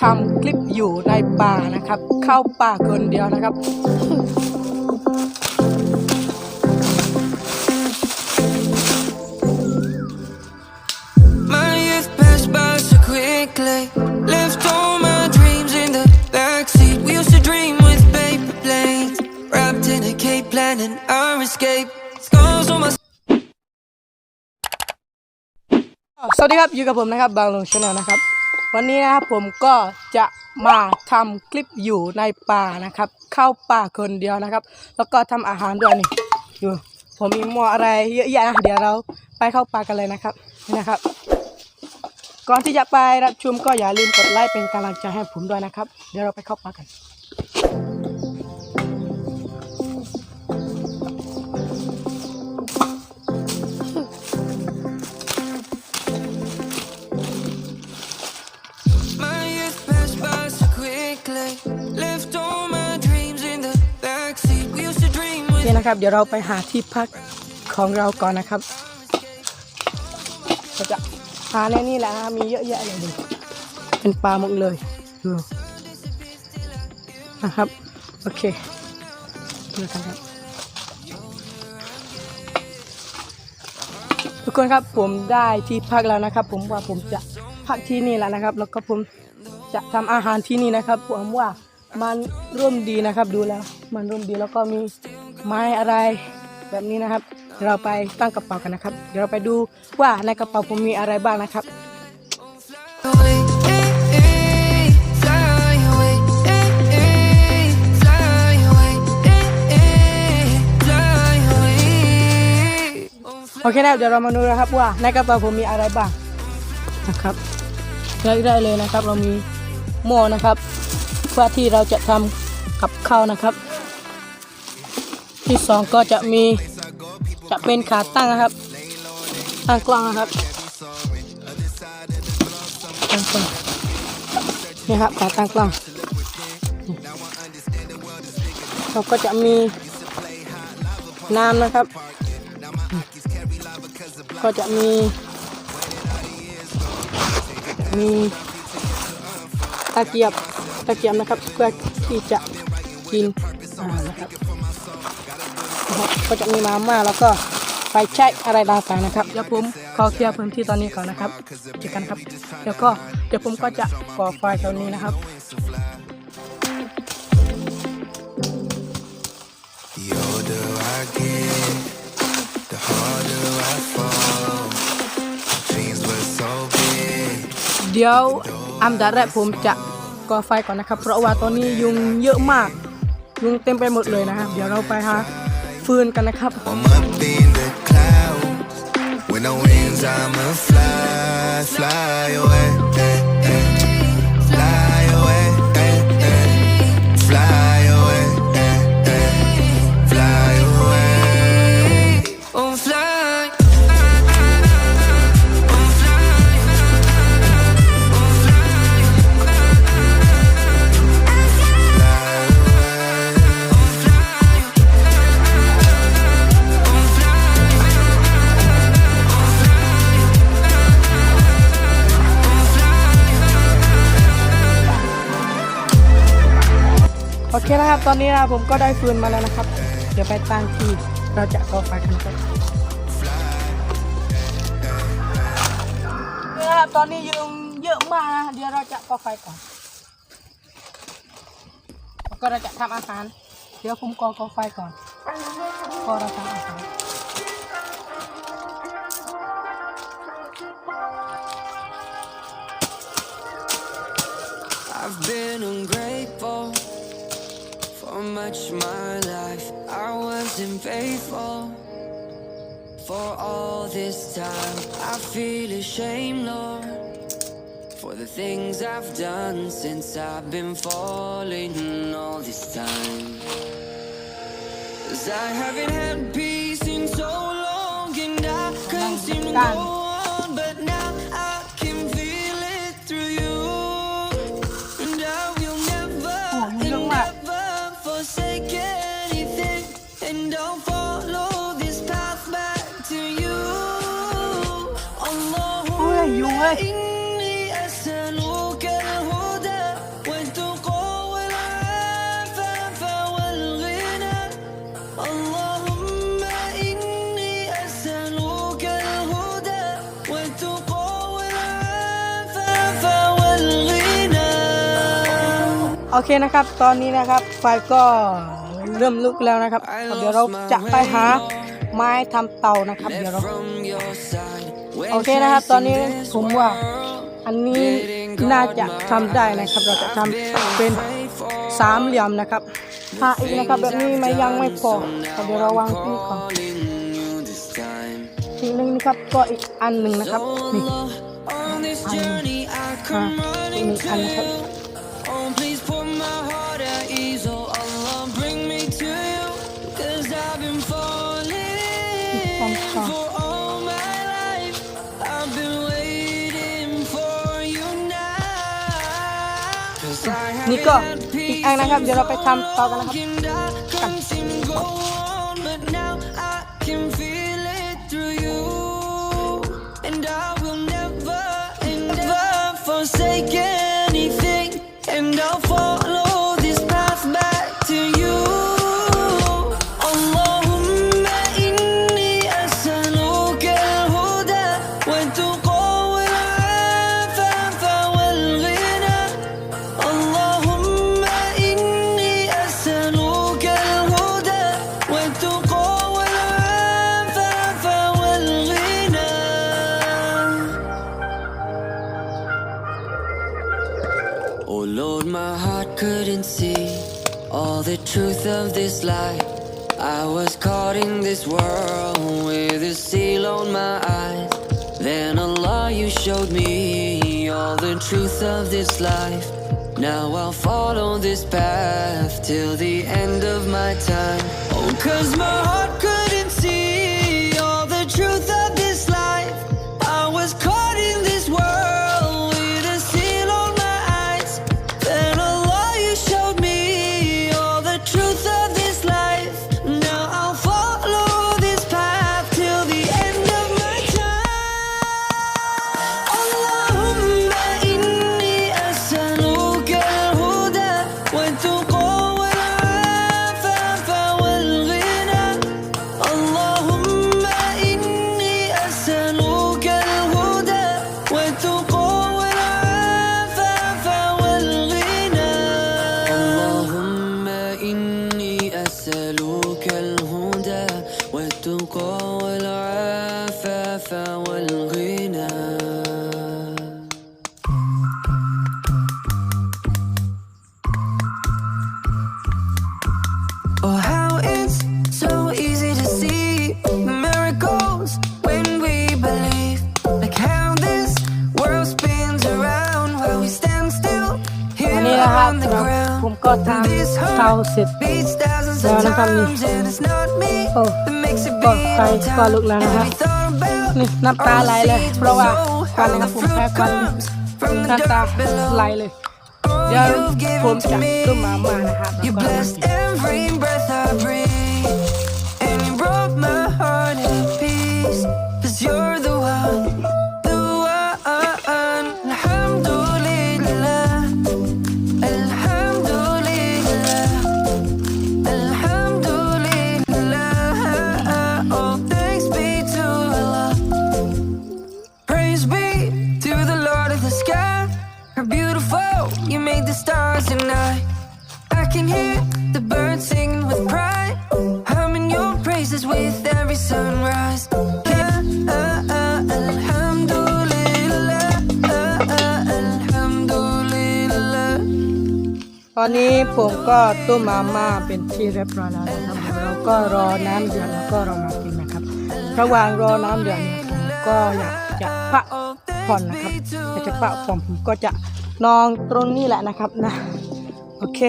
ทำคลิปอยู่ในป่านะครับ เข้าป่าคนเดียวนะครับ My youth passed by so quickly. Left all my dreams in the backseat. We used to dream with paper planes. Wrapped in a cape, planning our escape. Scars on my สวัสดีครับ อยู่กับผมนะครับ บางลงชาแนลนะครับ วันนี้นะครับผมก็จะมาทำคลิปอยู่ในป่านะครับ เข้าป่าคนเดียวนะครับ แล้วก็ทำอาหารด้วยนี่อยู่ผมมีหม้ออะไรเยอะแยะนะเดี๋ยวเราไปเข้าป่ากันเลยนะครับนี่นะครับ ก่อนที่จะไปรับชมก็อย่าลืมกดไลค์เป็นกำลังใจให้ผมด้วยนะครับ เดี๋ยวเราไปเข้าป่ากัน นะครับ เดี๋ยวเราไปหาที่พักของเราก่อนนะครับเราจะหาในนี่แหละนะมีเยอะแยะเลยดูเป็นปลาหมดเลยดูนะครับ โอเคดูกันครับทุกคนครับผมได้ที่พักแล้วนะครับ ผมว่าผมจะพักที่นี่แหละนะครับ แล้วก็ผมจะทำอาหารที่นี่นะครับผมว่ามันร่วมดีนะครับ ดูแล้ว มันร่วมดีแล้วก็มี ไม้อะไรแบบนี้นะครับเดี๋ยวเราไปตั้งกระเป๋ากันนะครับ เดี๋ยวเราไปดูว่าในกระเป๋าผมมีอะไรบ้างนะครับโอเคนะเดี๋ยวเรามาดูนะครับว่าในกระเป๋าผมมีอะไรบ้างนะครับได้เลยนะครับ เรามีหม้อนะครับเพื่อที่เราจะทำกับข้าวนะครับ ที่สองก็จะมีจะเป็นขาตั้งนะครับ ตั้งกล้องนะครับตั้งกล้องนี่ครับขาตั้งกล้องเราก็จะมีน้ำนะครับ ก็จะมี มีตะเกียบตะเกียบนะครับเพื่อที่จะกิน ก็จะมีมาม่าแล้วก็ไฟแช็กอะไรต่างๆนะครับเดี๋ยวผมขอเคลียร์พื้นที่ตอนนี้ก่อนนะครับเจอกันครับเดี๋ยวก็เดี๋ยวผมก็จะก่อไฟตรงนี้นะครับ The older I get, the harder I fall. Dreams were so big. เดี๋ยวอันดับแรกผมจะก่อไฟก่อนนะครับ เพราะว่าตอนนี้ยุงเยอะมาก ยุงเต็มไปหมดเลยนะครับ เดี๋ยวเราไปหา ฟืนกันนะครับ I'm up in the clouds. With no wings, I'ma fly, fly away. ตอนนี้นะผมก็ได้ฟืนมาแล้วนะครับ เดี๋ยวไปตั้งที่เราจะก่อไฟกันนะครับนี่นะครับตอนนี้ยุงเยอะมากนะเดี๋ยวเราจะก่อไฟก่อนแล้วก็เราจะทำอาหาร เดี๋ยวผมก่อก่อไฟก่อนพอเราทำอาหาร I've been ungrateful for much my life. I wasn't faithful for all this time. I feel ashamed, Lord, for the things I've done since I've been falling all this time. Cause I haven't had peace in so long, and I couldn't seem to go إني أسألك الهدى والتقى والعفاف والغنى اللهم إني أسألك الهدى والتقى والعفاف والغنى โอเคนะครับ ตอนนี้นะครับ ไฟก็เริ่มลุกแล้วนะครับ เดี๋ยวเราจะไปหาไม้ทำเตานะครับ เดี๋ยวเรา โอเคนะครับ ตอนนี้ผมว่าอันนี้น่าจะทำได้นะครับ เราจะทำเป็นสามเหลี่ยมนะครับหาอีกนะครับแบบนี้ไม่ยังไม่พอเดี๋ยวเราวางที่ก่อนอีกหนึ่งนะครับก็อีกอันหนึ่งนะครับนี่อ่าอีกอันนะครับ นี่ก็อีกอันนะครับ เดี๋ยวเราไปทำต่อกันนะครับ of this life. I was caught in this world with a seal on my eyes. Then Allah, you showed me all the truth of this life. Now I'll follow this path till the end of my time. Oh, cause my heart นะครับ ผมก็ทำเตาเสร็จแล้วนะครับนี่โอ้ก็ไฟก็ลุกแล้วนะครับนี่น้ำตาไหลเลย เพราะว่าควันนะครับผมแพ้ควันน้ำตาไหลเลยเดี๋ยวผมจะต้มมาม่านะครับแล้วก็ อนนี้ผมก็ต้มมาม่าเป็นที่เรียบร้อยแล้วนะครับเราก็รอน้ำเดือดแล้วก็เรามากินนะครับ ระหว่างรอน้ำเดือดเนี่ยผมก็อยากจะพักผ่อนนะครับอยากจะพักผ่อนผมก็จะนอนตรงนี้แหละนะครับนะ โอเค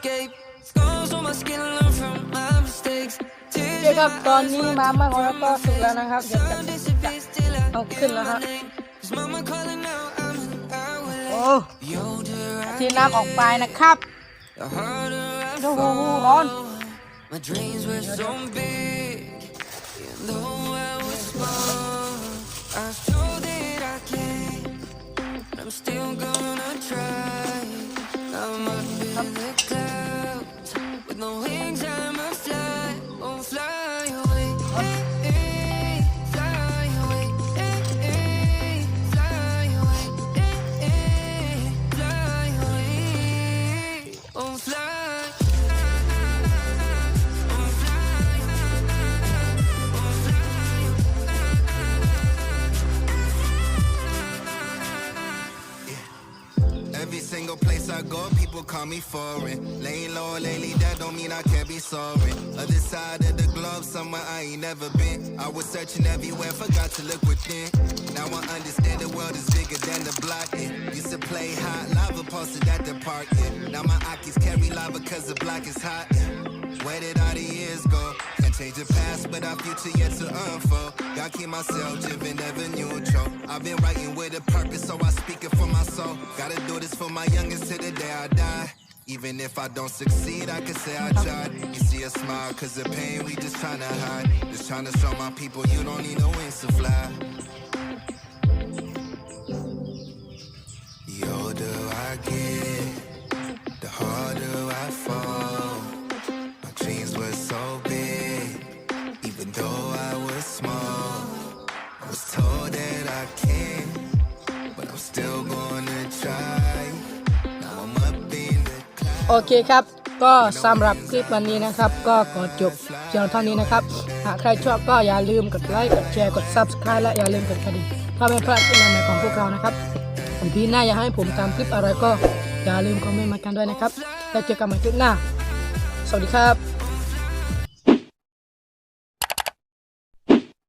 escape. Scars on my skin, learn from my mistakes. โอเคครับตอนนี้มาม่าของเราก็สุกแล้วนะครับเดี๋ยวจะ disappears till I เอาขึ้นแล้วฮะ Cause mama calling out, I'm an hour late. โอ้ The older I ที่น้ำออกไปนะครับ the harder I โอ้โหร้อน My dreams were so big, even though I was small. I was told that I can't. I'm I'm still gonna me foreign. Laying low lately, that don't mean I can't be sorry. Other side of the globe, somewhere I ain't never been. I was searching everywhere, forgot to look within. Now I understand the world is bigger than the block. Used to play hot lava, posted at the park. Yeah. Now my Akis carry lava cause the block is hot. Yeah. Where did all the years go? Can't change the past, but our future yet to unfold. Gotta keep myself driven, ever neutral. I've been writing with a purpose, so I speak it for my soul. Gotta do this for my youngest till the day I die. Even if I don't succeed, I can say I tried. You see a smile, cause the pain we just tryna hide. Just tryna show my people you don't need no wings to fly. โอเคครับ ก็สำหรับคลิปวันนี้นะครับ ก็ขอจบเพียงเท่านี้นะครับ หากใครชอบก็อย่าลืมกดไลค์กดแชร์กด Subscribe และอย่าลืมกดกระดิ่งเพื่อไม่พลาดคลิปใหม่ๆของพวกเรานะครับพี่หน้าอยากให้ผมทำคลิปอะไรก็อย่าลืมคอมเมนต์มากันด้วยนะครับ แล้วเจอกันใหม่คลิปหน้า สวัสดีครับ